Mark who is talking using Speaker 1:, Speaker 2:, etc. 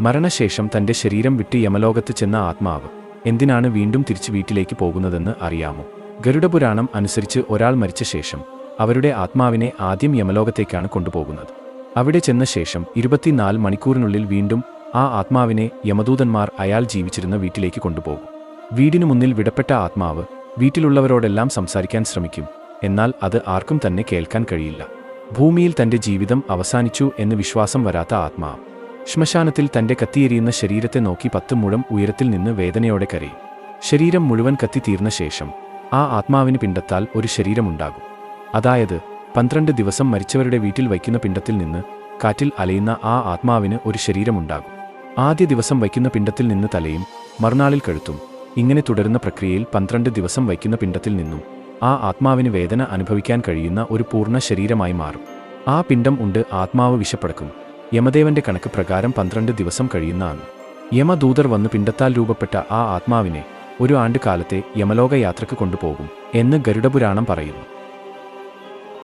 Speaker 1: മരണശേഷം തന്റെ ശരീരം വിട്ട് യമലോകത്ത് ചെന്ന ആത്മാവ്. എന്തിനാണ് വീണ്ടും തിരിച്ചു വീട്ടിലേക്ക് പോകുന്നതെന്ന് അറിയാമോ? ഗരുഡപുരാണം അനുസരിച്ച് ഒരാൾ മരിച്ച ശേഷം അവരുടെ ആത്മാവിനെ ആദ്യം യമലോകത്തേക്കാണ് കൊണ്ടുപോകുന്നത്. അവിടെ ചെന്ന ശേഷം ഇരുപത്തിനാല് മണിക്കൂറിനുള്ളിൽ വീണ്ടും ആ ആത്മാവിനെ യമദൂതന്മാർ അയാൾ ജീവിച്ചിരുന്ന വീട്ടിലേക്ക് കൊണ്ടുപോകും. വീടിനു മുന്നിൽ വിടപ്പെട്ട ആത്മാവ് വീട്ടിലുള്ളവരോടെല്ലാം സംസാരിക്കാൻ ശ്രമിക്കും. എന്നാൽ അത് ആർക്കും തന്നെ കേൾക്കാൻ കഴിയില്ല. ഭൂമിയിൽ തന്റെ ജീവിതം അവസാനിച്ചു എന്ന് വിശ്വാസം വരാത്ത ആത്മാവ്. ശ്മശാനത്തിൽ തന്റെ കത്തിയെരിയുന്ന ശരീരത്തെ നോക്കി പത്ത് മുഴം ഉയരത്തിൽ നിന്ന് വേദനയോടെ കരയി. ശരീരം മുഴുവൻ കത്തിത്തീർന്ന ശേഷം ആ ആത്മാവിന് പിണ്ടത്താൽ ഒരു ശരീരമുണ്ടാകും. അതായത് പന്ത്രണ്ട് ദിവസം മരിച്ചവരുടെ വീട്ടിൽ വയ്ക്കുന്ന പിണ്ടത്തിൽ നിന്ന് കാറ്റിൽ അലയുന്ന ആ ആത്മാവിന് ഒരു ശരീരമുണ്ടാകും. ആദ്യ ദിവസം വയ്ക്കുന്ന പിണ്ടത്തിൽ നിന്ന് തലയും മറുനാളിൽ കഴുത്തും ഇങ്ങനെ തുടരുന്ന പ്രക്രിയയിൽ പന്ത്രണ്ട് ദിവസം വയ്ക്കുന്ന പിണ്ടത്തിൽ നിന്നും ആ ആത്മാവിന് വേദന അനുഭവിക്കാൻ കഴിയുന്ന ഒരു പൂർണ ശരീരമായി മാറും. ആ പിണ്ടം ഉണ്ട് ആത്മാവ് വിശപ്പടക്കും. യമദേവന്റെ കണക്ക് പ്രകാരം പന്ത്രണ്ട് ദിവസം കഴിയുന്ന അന്ന് യമദൂതർ വന്ന് പിണ്ടത്താൽ രൂപപ്പെട്ട ആ ആത്മാവിനെ ഒരു ആണ്ട് കാലത്തെ യമലോക യാത്രയ്ക്ക് കൊണ്ടുപോകും എന്ന് ഗരുഡപുരാണം പറയുന്നു.